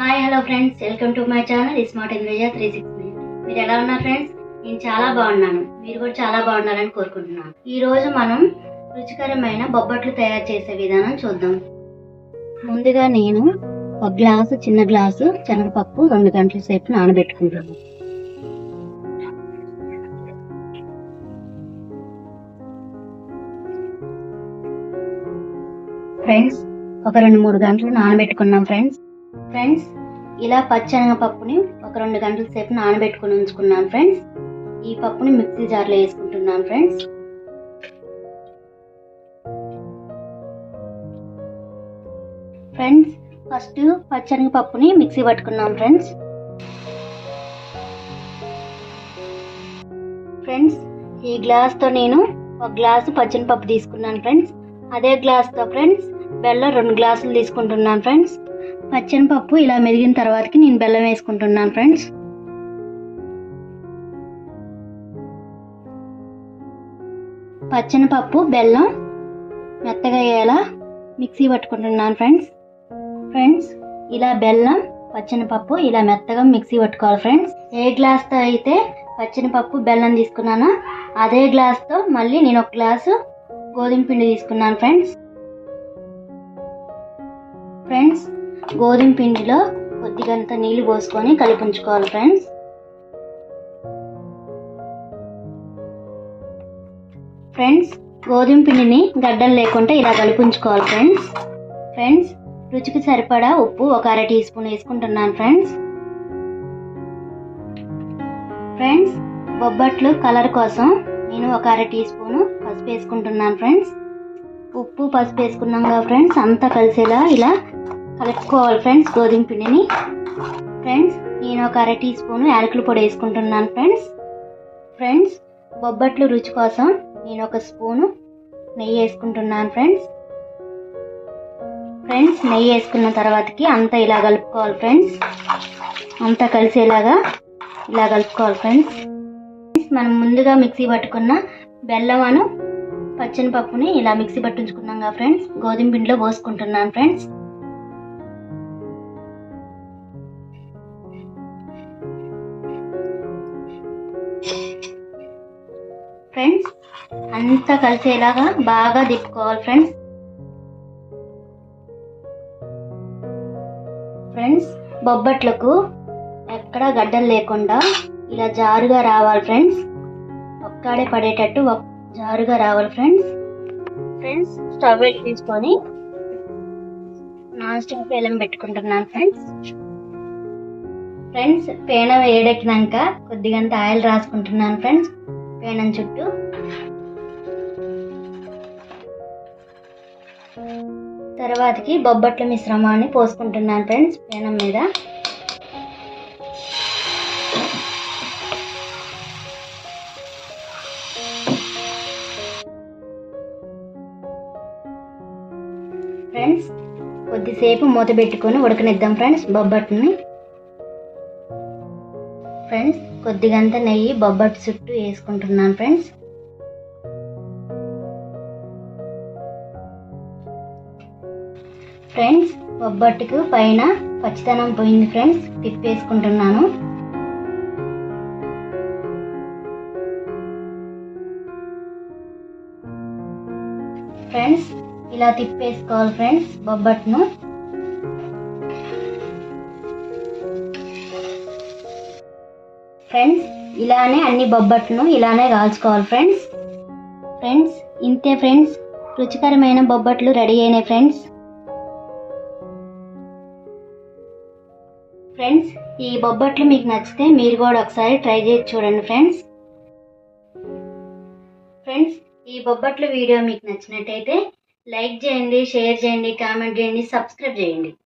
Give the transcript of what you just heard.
Hi hello friends welcome to my channel smart Indraja three six మీరు ఎలా ఉన్నారు friends నేను చాలా బాగున్నాను. మీరు కూడా చాలా బాగున్నారని కోరుకుంటున్నాను. ఈ రోజు మనం రుచికరమైన బొబ్బట్లు తయారు చేసే విధానం చూద్దాం. ముందుగా నేను ఒక గ్లాసు చిన్న గ్లాసు శనగపప్పు రెండు గంటల సేపు నానబెట్టుకుంటాను ఫ్రెండ్స్ ఒక రెండు మూడు గంటలు నానబెట్టుకున్నాం ఫ్రెండ్స్ ఫ్రెండ్స్ ఇలా పచ్చనగ పప్పుని ఒక రెండు గంటల సేపు నానబెట్టుకుని ఉంచుకున్నాను ఫ్రెండ్స్ ఈ పప్పుని మిక్సీ జార్లో వేసుకుంటున్నాను ఫ్రెండ్స్ ఫ్రెండ్స్ ఫస్ట్ పచ్చనగ పప్పుని మిక్సీ పట్టుకున్నాం ఫ్రెండ్స్ ఫ్రెండ్స్ ఈ గ్లాస్తో నేను ఒక గ్లాసు పచ్చని పప్పు తీసుకున్నాను ఫ్రెండ్స్ అదే గ్లాస్తో ఫ్రెండ్స్ బెల్లం రెండు గ్లాసులు తీసుకుంటున్నాను ఫ్రెండ్స్ పచ్చని పప్పు ఇలా మెదిగిన తర్వాతకి నేను బెల్లం వేసుకుంటున్నాను ఫ్రెండ్స్. పచ్చని పప్పు బెల్లం మెత్తగా అయ్యేలా మిక్సీ పట్టుకుంటున్నాను ఫ్రెండ్స్. ఫ్రెండ్స్ ఇలా బెల్లం పచ్చని పప్పు ఇలా మెత్తగా మిక్సీ పట్టుకోవాలి ఫ్రెండ్స్. ఏ గ్లాస్తో అయితే పచ్చని పప్పు బెల్లం తీసుకున్నానో అదే గ్లాస్తో మళ్ళీ నేను ఒక గ్లాసు గోధుమ పిండి తీసుకున్నాను ఫ్రెండ్స్. ఫ్రెండ్స్ గోధుమ పిండిలో కొద్దిగంత నీళ్ళు పోసుకొని కలిపి ఉంచుకోవాలి ఫ్రెండ్స్ ఫ్రెండ్స్ గోధుమ పిండిని గడ్డలు లేకుండా ఇలా కలిపించుకోవాలి ఫ్రెండ్స్ ఫ్రెండ్స్ రుచికి సరిపడా ఉప్పు ఒక అర టీ స్పూన్ వేసుకుంటున్నాను ఫ్రెండ్స్ ఫ్రెండ్స్ బొబ్బట్లు కలర్ కోసం నేను ఒక అర టీ స్పూన్ పసుపు వేసుకుంటున్నాను ఫ్రెండ్స్ ఉప్పు పసుపు వేసుకున్నాం కదా ఫ్రెండ్స్ అంతా కలిసేలా ఇలా కలుపుకోవాలి ఫ్రెండ్స్ గోధుమ పిండిని. ఫ్రెండ్స్ నేను ఒక అర టీ స్పూన్ యాలకుల పొడి వేసుకుంటున్నాను ఫ్రెండ్స్. ఫ్రెండ్స్ బొబ్బట్లు రుచి కోసం నేను ఒక స్పూను నెయ్యి వేసుకుంటున్నాను ఫ్రెండ్స్. ఫ్రెండ్స్ నెయ్యి వేసుకున్న తర్వాతకి అంతా ఇలా కలుపుకోవాలి ఫ్రెండ్స్. అంతా కలిసేలాగా ఇలా కలుపుకోవాలి ఫ్రెండ్స్. మనం ముందుగా మిక్సీ పట్టుకున్న బెల్లం పచ్చని పప్పుని ఇలా మిక్సీ పట్టించుకున్నాం కదా ఫ్రెండ్స్. గోధుమ పిండిలో పోసుకుంటున్నాను ఫ్రెండ్స్. ఫ్రెండ్స్. అంతా కలిసేలాగా బాగా తిప్పుకోవాలి ఫ్రెండ్స్. ఫ్రెండ్స్ బొబ్బట్లకు ఎక్కడ గడ్డలు లేకుండా ఇలా జారుగా రావాలి ఫ్రెండ్స్. ఒక్కడే పడేటట్టు జారుగా రావాలి ఫ్రెండ్స్. ఫ్రెండ్స్ స్టవ్ తీసుకొని నాన్ స్టిక్ పేలం పెట్టుకుంటున్నాను ఫ్రెండ్స్. ఫ్రెండ్స్ పేనం వేడెక్కినాక కొద్దిగంత ఆయిల్ రాసుకుంటున్నాను ఫ్రెండ్స్. పేనం చుట్టూ. తర్వాతకి బొబ్బట్ల మిశ్రమాన్ని పోసుకుంటున్నాను ఫ్రెండ్స్ పేనం మీద. ఫ్రెండ్స్ కొద్దిసేపు మూత పెట్టుకొని ఉడకనిద్దాం ఫ్రెండ్స్ బొబ్బట్ని ఫ్రెండ్స్ కొద్దిగంత నెయ్యి బొబ్బట్టు చుట్టూ వేసుకుంటున్నాను ఫ్రెండ్స్. ఫ్రెండ్స్ బొబ్బట్టుకు పైన పచ్చితనం పోయింది ఫ్రెండ్స్ తిప్పేసుకుంటున్నాను. ఫ్రెండ్స్ ఇలా తిప్పేసుకోవాలి ఫ్రెండ్స్ బొబ్బట్ను ఫ్రెండ్స్ ఇలానే అన్ని బొబ్బట్లను ఇలానే కాల్చుకోవాలి ఫ్రెండ్స్ ఫ్రెండ్స్ ఇంతే ఫ్రెండ్స్ రుచికరమైన బొబ్బట్లు రెడీ అయినాయి ఫ్రెండ్స్ ఫ్రెండ్స్ ఈ బొబ్బట్లు మీకు నచ్చితే మీరు కూడా ఒకసారి ట్రై చేసి చూడండి ఫ్రెండ్స్ ఫ్రెండ్స్ ఈ బొబ్బట్ల వీడియో మీకు నచ్చినట్టయితే లైక్ చేయండి షేర్ చేయండి కామెంట్ చేయండి సబ్స్క్రైబ్ చేయండి.